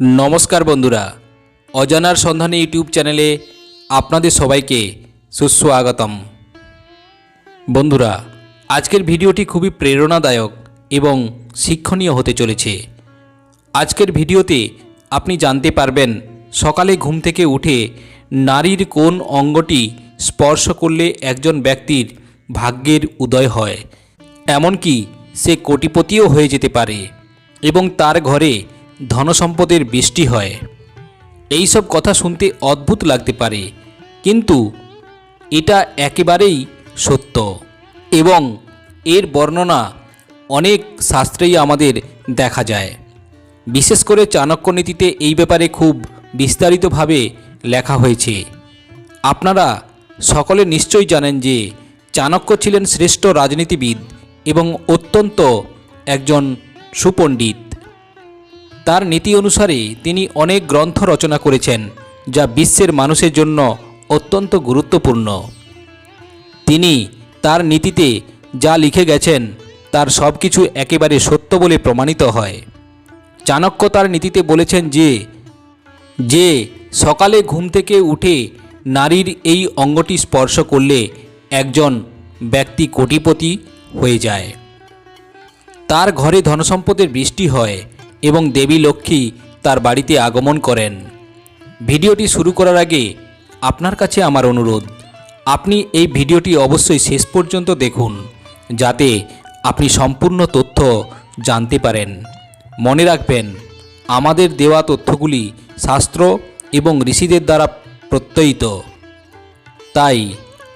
নমস্কার বন্ধুরা। অজানার সন্ধানে ইউটিউব চ্যানেলে আপনাদের সবাইকে সুস্বাগতম। বন্ধুরা, আজকের ভিডিওটি খুবই প্রেরণাদায়ক এবং শিক্ষণীয় হতে চলেছে। আজকের ভিডিওতে আপনি জানতে পারবেন, সকালে ঘুম থেকে উঠে নারীর কোন অঙ্গটি স্পর্শ করলে একজন ব্যক্তির ভাগ্যের উদয় হয়। এমনকি সে কোটিপতিও হয়ে যেতে পারে এবং তার ঘরে ধনসম্পদের বৃষ্টি হয়। এই সব কথা শুনতে অদ্ভুত লাগতে পারে, কিন্তু এটা একেবারেই সত্য এবং এর বর্ণনা অনেক শাস্ত্রেই আমাদের দেখা যায়। বিশেষ করে চাণক্য নীতিতে এই ব্যাপারে খুব বিস্তারিতভাবে লেখা হয়েছে। আপনারা সকলে নিশ্চয়ই জানেন যে চাণক্য ছিলেন শ্রেষ্ঠ রাজনীতিবিদ এবং অত্যন্ত একজন সুপণ্ডিত। তার নীতি অনুসারে তিনি অনেক গ্রন্থ রচনা করেছেন, যা বিশ্বের মানুষের জন্য অত্যন্ত গুরুত্বপূর্ণ। তিনি তার নীতিতে যা লিখে গেছেন, তার সব কিছু একেবারে সত্য বলে প্রমাণিত হয়। চাণক্য তার নীতিতে বলেছেন যে যে সকালে ঘুম থেকে উঠে নারীর এই অঙ্গটি স্পর্শ করলে একজন ব্যক্তি কোটিপতি হয়ে যায়। তার ঘরে ধনসম্পদের বৃষ্টি হয় এবং দেবী লক্ষ্মী তার বাড়িতে আগমন করেন। ভিডিওটি শুরু করার আগে আপনার কাছে আমার অনুরোধ, আপনি এই ভিডিওটি অবশ্যই শেষ পর্যন্ত দেখুন, যাতে আপনি সম্পূর্ণ তথ্য জানতে পারেন। মনে রাখবেন, আমাদের দেওয়া তথ্যগুলি শাস্ত্র এবং ঋষিদের দ্বারা প্রত্যয়িত। তাই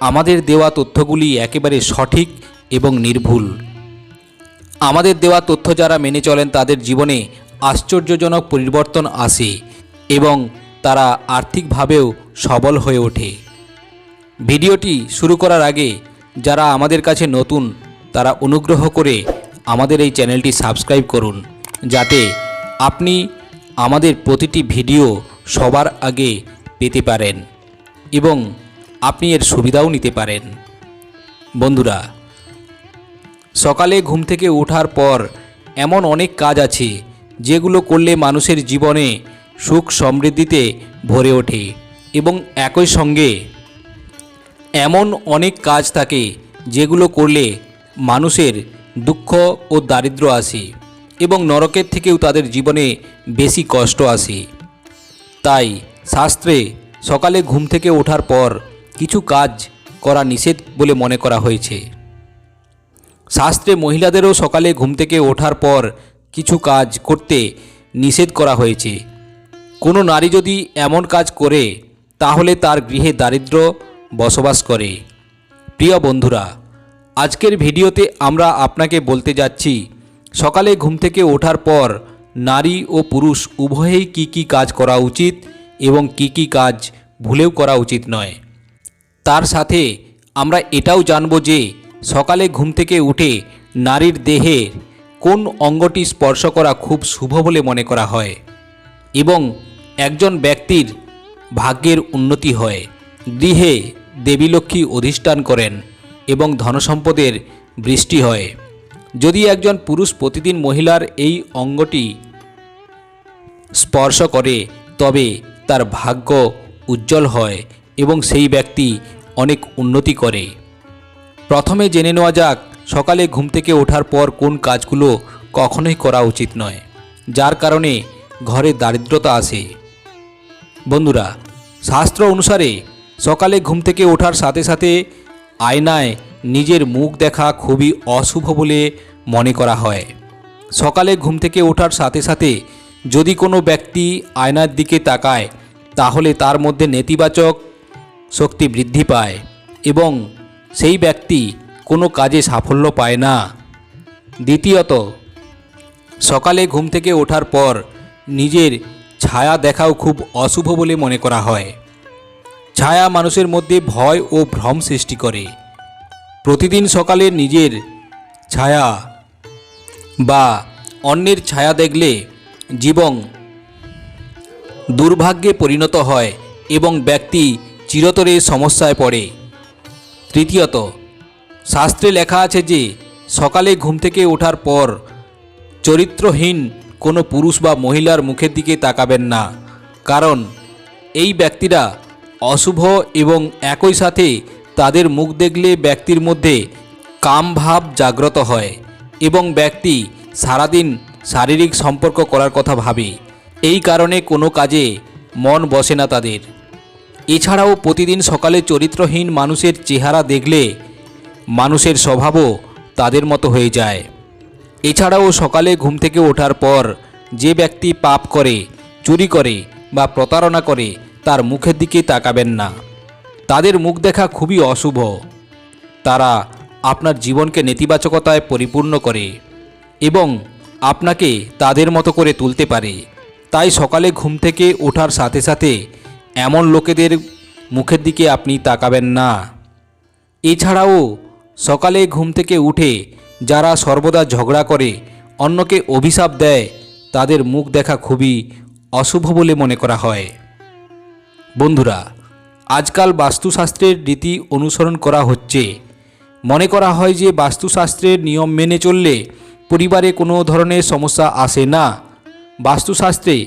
আমাদের দেওয়া তথ্যগুলি একেবারে সঠিক এবং নির্ভুল। আমাদের দেওয়া তথ্য যারা মেনে চলেন তাদের জীবনে আশ্চর্যজনক পরিবর্তন আসে এবং তারা আর্থিকভাবেও সবল হয়ে ওঠে। ভিডিওটি শুরু করার আগে যারা আমাদের কাছে নতুন, তারা অনুগ্রহ করে আমাদের এই চ্যানেলটি সাবস্ক্রাইব করুন, যাতে আপনি আমাদের প্রতিটি ভিডিও সবার আগে পেতে পারেন এবং আপনি এর সুবিধাও নিতে পারেন। বন্ধুরা সকালে ঘুম থেকে ওঠার পর এমন অনেক কাজ আছে, যেগুলো করলে মানুষের জীবনে সুখ সমৃদ্ধিতে ভরে ওঠে এবং একই সঙ্গে এমন অনেক কাজ থাকে, যেগুলো করলে মানুষের দুঃখ ও দারিদ্র্য আসে এবং নরকের থেকেও তাদের জীবনে বেশি কষ্ট আসে। তাই শাস্ত্রে সকালে ঘুম থেকে ওঠার পর কিছু কাজ করা নিষেধ বলে মনে করা হয়েছে। শাস্ত্রে মহিলাদেরও সকালে ঘুম থেকে ওঠার পর কিছু কাজ করতে নিষেধ করা হয়েছে। কোনো নারী যদি এমন কাজ করে, তাহলে তার গৃহে দারিদ্র বসবাস করে। প্রিয় বন্ধুরা, আজকের ভিডিওতে আমরা আপনাকে বলতে যাচ্ছি, সকালে ঘুম থেকে ওঠার পর নারী ও পুরুষ উভয়েই কি কি কাজ করা উচিত এবং কি কি কাজ ভুলেও করা উচিত নয়। তার সাথে আমরা এটাও জানব যে সকালে ঘুম থেকে উঠে নারীর দেহের কোন অঙ্গটি স্পর্শ করা খুব শুভ বলে মনে করা হয় এবং একজন ব্যক্তির ভাগ্যের উন্নতি হয়। গৃহে দেবীলক্ষ্মী অধিষ্ঠান করেন এবং ধনসম্পদের বৃষ্টি হয়। যদি একজন পুরুষ প্রতিদিন মহিলার এই অঙ্গটি স্পর্শ করে, তবে তার ভাগ্য উজ্জ্বল হয় এবং সেই ব্যক্তি অনেক উন্নতি করে। প্রথমে জেনে নেওয়া যাক, সকালে ঘুম থেকে ওঠার পর কোন কাজগুলো কখনোই করা উচিত নয়। যার কারণে ঘরে দারিদ্রতা আসে। বন্ধুরা, শাস্ত্র অনুসারে সকালে ঘুম থেকে ওঠার সাথে সাথে আয়নায় নিজের মুখ দেখা খুবই অশুভ বলে মনে করা হয়। সকালে ঘুম থেকে ওঠার সাথে সাথে যদি কোনো ব্যক্তি আয়নার দিকে তাকায়, তাহলে তার মধ্যে নেতিবাচক শক্তি বৃদ্ধি পায় এবং সেই ব্যক্তি কোনো কাজে সাফল্য পায় না। দ্বিতীয়ত, সকালে ঘুম থেকে ওঠার পর নিজের ছায়া দেখাও খুব অশুভ বলে মনে করা হয়। ছায়া মানুষের মধ্যে ভয় ও ভ্রম সৃষ্টি করে। প্রতিদিন সকালে নিজের ছায়া বা অন্যের ছায়া দেখলে জীবন দুর্ভাগ্যে পরিণত হয় এবং ব্যক্তি চিরতরে সমস্যায় পড়ে। তৃতীয়ত, শাস্ত্রে লেখা আছে যে, সকালে ঘুম থেকে ওঠার পর চরিত্রহীন কোনো পুরুষ বা মহিলার মুখের দিকে তাকাবেন না। কারণ, এই ব্যক্তিরা অশুভ এবং একই সাথে তাদের মুখ দেখলে ব্যক্তির মধ্যে কাম ভাব জাগ্রত হয় এবং ব্যক্তি সারাদিন শারীরিক সম্পর্ক করার কথা ভাবে। এই কারণে কোনো কাজে মন বসে না তাদের। এছাড়াও প্রতিদিন সকালে চরিত্রহীন মানুষের চেহারা দেখলে মানুষের স্বভাবও তাদের মতো হয়ে যায়। এছাড়াও সকালে ঘুম থেকে ওঠার পর যে ব্যক্তি পাপ করে, চুরি করে বা প্রতারণা করে, তার মুখের দিকে তাকাবেন না। তাদের মুখ দেখা খুবই অশুভ। তারা আপনার জীবনকে নেতিবাচকতায় পরিপূর্ণ করে এবং আপনাকে তাদের মতো করে তুলতে পারে। তাই সকালে ঘুম থেকে ওঠার সাথে সাথে এমন লোকেদের মুখের দিকে আপনি তাকাবেন না। এছাড়াও সকালে ঘুম থেকে উঠে যারা সর্বদা ঝগড়া করে, অন্যকে অভিশাপ দেয়, তাদের মুখ দেখা খুবই অশুভ বলে মনে করা হয়। বন্ধুরা, আজকাল বাস্তুশাস্ত্রের রীতি অনুসরণ করা হচ্ছে। মনে করা হয় যে বাস্তুশাস্ত্রের নিয়ম মেনে চললে পরিবারে কোনো ধরনের সমস্যা আসে না। বাস্তুশাস্ত্রে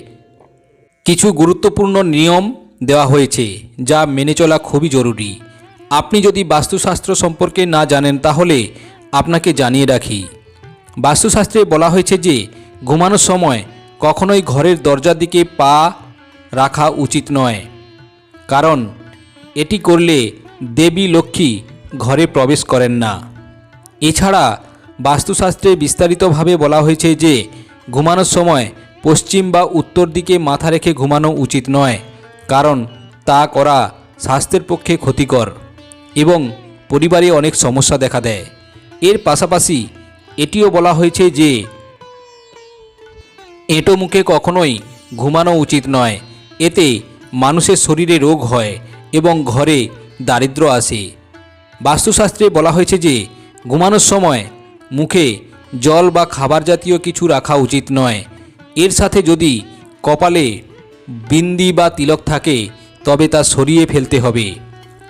কিছু গুরুত্বপূর্ণ নিয়ম দেওয়া হয়েছে, যা মেনে চলা খুবই জরুরি। আপনি যদি বাস্তুশাস্ত্র সম্পর্কে না জানেন, তাহলে আপনাকে জানিয়ে রাখি। বাস্তুশাস্ত্রে বলা হয়েছে যে, ঘুমানোর সময় কখনোই ঘরের দরজার দিকে পা রাখা উচিত নয়। কারণ, এটি করলে দেবী লক্ষ্মী ঘরে প্রবেশ করেন না। এছাড়া, বাস্তুশাস্ত্রে বিস্তারিতভাবে বলা হয়েছে যে, ঘুমানোর সময় পশ্চিম বা উত্তর দিকে মাথা রেখে ঘুমানো উচিত নয়। কারণ তা করা স্বাস্থ্যের পক্ষে ক্ষতিকর এবং পরিবারে অনেক সমস্যা দেখা দেয়। এর পাশাপাশি এটিও বলা হয়েছে যে, এঁটো মুখে কখনোই ঘুমানো উচিত নয়। এতে মানুষের শরীরে রোগ হয় এবং ঘরে দারিদ্র আসে। বাস্তুশাস্ত্রে বলা হয়েছে যে, ঘুমানোর সময় মুখে জল বা খাবার জাতীয় কিছু রাখা উচিত নয়। এর সাথে যদি কপালে বিন্দি বা তিলক থাকে, তবে তা সরিয়ে ফেলতে হবে।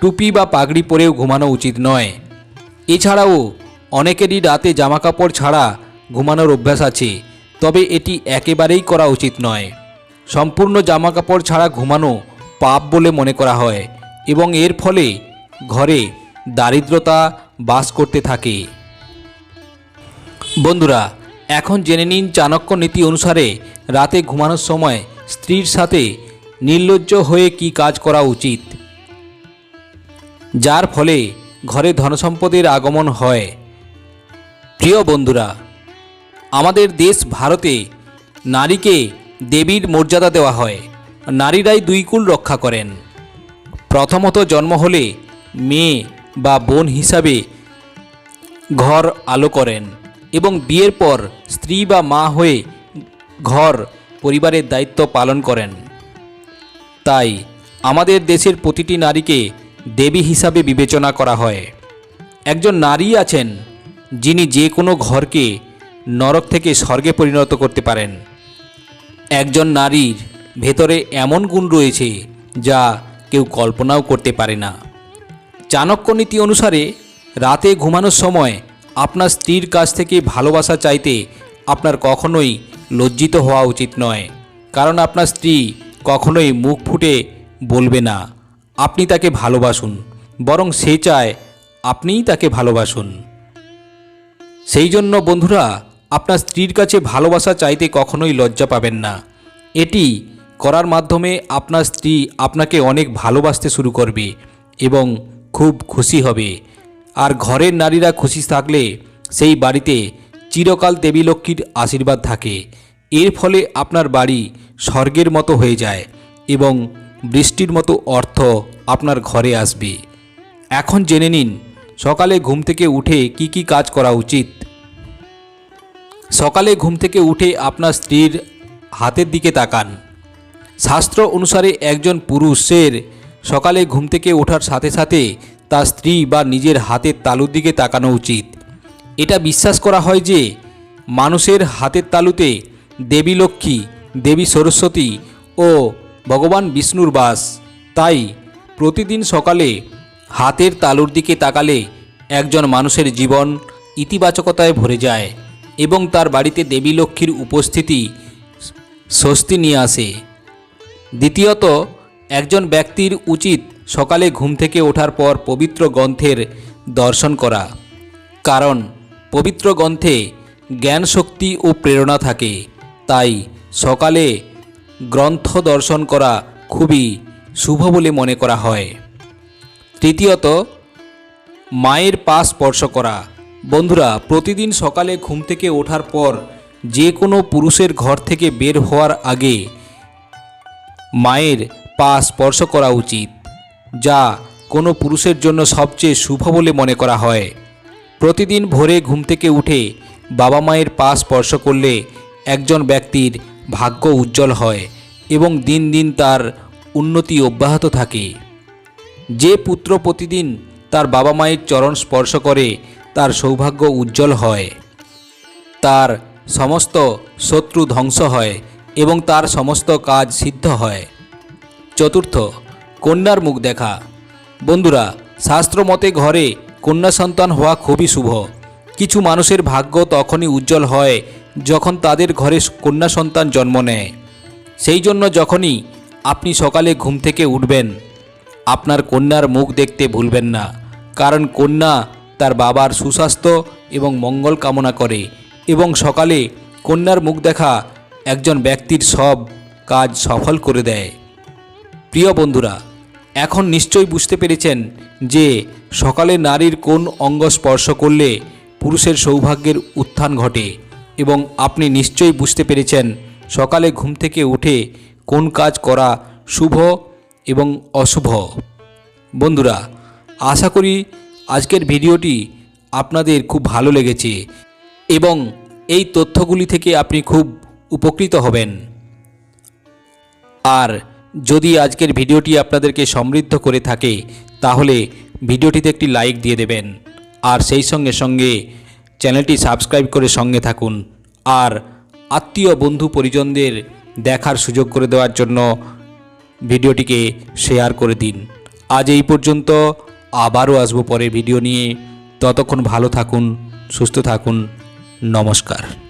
টুপি বা পাগড়ি পরেও ঘুমানো উচিত নয়। এছাড়াও, অনেকেরই রাতে জামাকাপড় ছাড়া ঘুমানোর অভ্যাস আছে, তবে এটি একেবারেই করা উচিত নয়। সম্পূর্ণ জামাকাপড় ছাড়া ঘুমানো পাপ বলে মনে করা হয় এবং এর ফলে ঘরে দারিদ্রতা বাস করতে থাকে। বন্ধুরা, এখন জেনে নিন চাণক্য নীতি অনুসারে রাতে ঘুমানোর সময় স্ত্রীর সাথে নির্লজ্জ হয়ে কি কাজ করা উচিত? যার ফলে ঘরে ধনসম্পদের আগমন হয়। প্রিয় বন্ধুরা, আমাদের দেশ ভারতে নারীকে দেবীর মর্যাদা দেওয়া হয়। নারীরাই দুই কুল রক্ষা করেন। প্রথমত জন্ম হলে মেয়ে বা বোন হিসাবে ঘর আলো করেন এবং বিয়ের পর স্ত্রী বা মা হয়ে ঘর পরিবারের দায়িত্ব পালন করেন। তাই আমাদের দেশের প্রতিটি নারীকে দেবী হিসাবে বিবেচনা করা হয়। একজন নারী আছেন যিনি যে কোনো ঘরকে নরক থেকে স্বর্গে পরিণত করতে পারেন। একজন নারীর ভেতরে এমন গুণ রয়েছে যা কেউ কল্পনাও করতে পারে না। চাণক্য নীতি অনুসারে রাতে ঘুমানোর সময় আপনার স্ত্রীর কাছ থেকে ভালোবাসা চাইতে আপনার কখনোই লজ্জিত হওয়া উচিত নয়। কারণ আপনার স্ত্রী কখনোই মুখ ফুটে বলবে না। আপনি তাকে ভালোবাসুন। বরং সে চায় আপনিই তাকে ভালোবাসুন। সেই জন্য বন্ধুরা, আপনার স্ত্রীর কাছে ভালোবাসা চাইতে কখনোই লজ্জা পাবেন না। এটি করার মাধ্যমে আপনার স্ত্রী আপনাকে অনেক ভালোবাসতে শুরু করবে এবং খুব খুশি হবে। আর ঘরের নারীরা খুশি থাকলে সেই বাড়িতে চিরকাল দেবীলক্ষ্মীর আশীর্বাদ থাকে। এর ফলে আপনার বাড়ি স্বর্গের মতো হয়ে যায় এবং বৃষ্টির মতো অর্থ আপনার ঘরে আসবে। এখন জেনে নিন, সকালে ঘুম থেকে উঠে কি কি কাজ করা উচিত? সকালে ঘুম থেকে উঠে আপনার স্ত্রীর হাতের দিকে তাকান। শাস্ত্র অনুসারে একজন পুরুষের সকালে ঘুম থেকে ওঠার সাথে সাথে তার স্ত্রী বা নিজের হাতের তালুর দিকে তাকানো উচিত। এটা বিশ্বাস করা হয় যে মানুষের হাতের তালুতে দেবী লক্ষ্মী, দেবী সরস্বতী ও ভগবান বিষ্ণুর বাস। তাই প্রতিদিন সকালে হাতের তালুর দিকে তাকালে একজন মানুষের জীবন ইতিবাচকতায় ভরে যায় এবং তার বাড়িতে দেবী লক্ষ্মীর উপস্থিতি স্বস্তি নিয়ে আসে। দ্বিতীয়ত, একজন ব্যক্তির উচিত সকালে ঘুম থেকে ওঠার পর পবিত্র গ্রন্থের দর্শন করা। কারণ পবিত্র গ্রন্থে জ্ঞান শক্তি ও প্রেরণা থাকে। তাই সকালে গ্রন্থ দর্শন করা খুবই শুভ বলে মনে করা হয়। তৃতীয়ত, মায়ের পা স্পর্শ করা। বন্ধুরা, প্রতিদিন সকালে ঘুম থেকে ওঠার পর যে কোনো পুরুষের ঘর থেকে বের হওয়ার আগে মায়ের পা স্পর্শ করা উচিত, যা কোনো পুরুষের জন্য সবচেয়ে শুভ বলে মনে করা হয়। প্রতিদিন ভোরে ঘুম থেকে উঠে বাবা মায়ের পা স্পর্শ করলে একজন ব্যক্তির ভাগ্য উজ্জ্বল হয় এবং দিন দিন তার উন্নতি অব্যাহত থাকে। যে পুত্র প্রতিদিন তার বাবা মায়ের চরণ স্পর্শ করে, তার সৌভাগ্য উজ্জ্বল হয়। তার সমস্ত শত্রু ধ্বংস হয় এবং তার সমস্ত কাজ সিদ্ধ হয়। চতুর্থ, কন্যার মুখ দেখা। বন্ধুরা, শাস্ত্র মতে ঘরে কন্যা সন্তান হওয়া খুবই শুভ। কিছু মানুষের ভাগ্য তখনই উজ্জ্বল হয় যখন তাদের ঘরে কন্যা সন্তান জন্ম নেয়। সেই জন্য যখনই আপনি সকালে ঘুম থেকে উঠবেন, আপনার কন্যার মুখ দেখতে ভুলবেন না, কারণ কন্যা তার বাবার সুস্বাস্থ্য এবং মঙ্গল কামনা করে এবং সকালে কন্যার মুখ দেখা একজন ব্যক্তির সব কাজ সফল করে দেয়। প্রিয় বন্ধুরা এখন নিশ্চয়ই বুঝতে পেরেছেন যে সকালে নারীর কোন অঙ্গ স্পর্শ করলে পুরুষের সৌভাগ্যের উত্থান ঘটে এবং আপনি নিশ্চয়ই বুঝতে পেরেছেন সকালে ঘুম থেকে উঠে কোন কাজ করা শুভ এবং অশুভ। বন্ধুরা, আশা করি আজকের ভিডিওটি আপনাদের খুব ভালো লেগেছে এবং এই তথ্যগুলি থেকে আপনি খুব উপকৃত হবেন। আর যদি আজকের ভিডিওটি আপনাদেরকে সমৃদ্ধ করে থাকে, তাহলে ভিডিওটিতে একটি লাইক দিয়ে দেবেন। আর সেই সঙ্গে সঙ্গে চ্যানেলটি সাবস্ক্রাইব করে সঙ্গে থাকুন। আর আত্মীয় বন্ধু পরিজনদের দেখার সুযোগ করে দেওয়ার জন্য ভিডিওটিকে শেয়ার করে দিন। আজ এই পর্যন্ত আবারও আসব পরে ভিডিও নিয়ে। ততক্ষণ ভালো থাকুন, সুস্থ থাকুন। নমস্কার।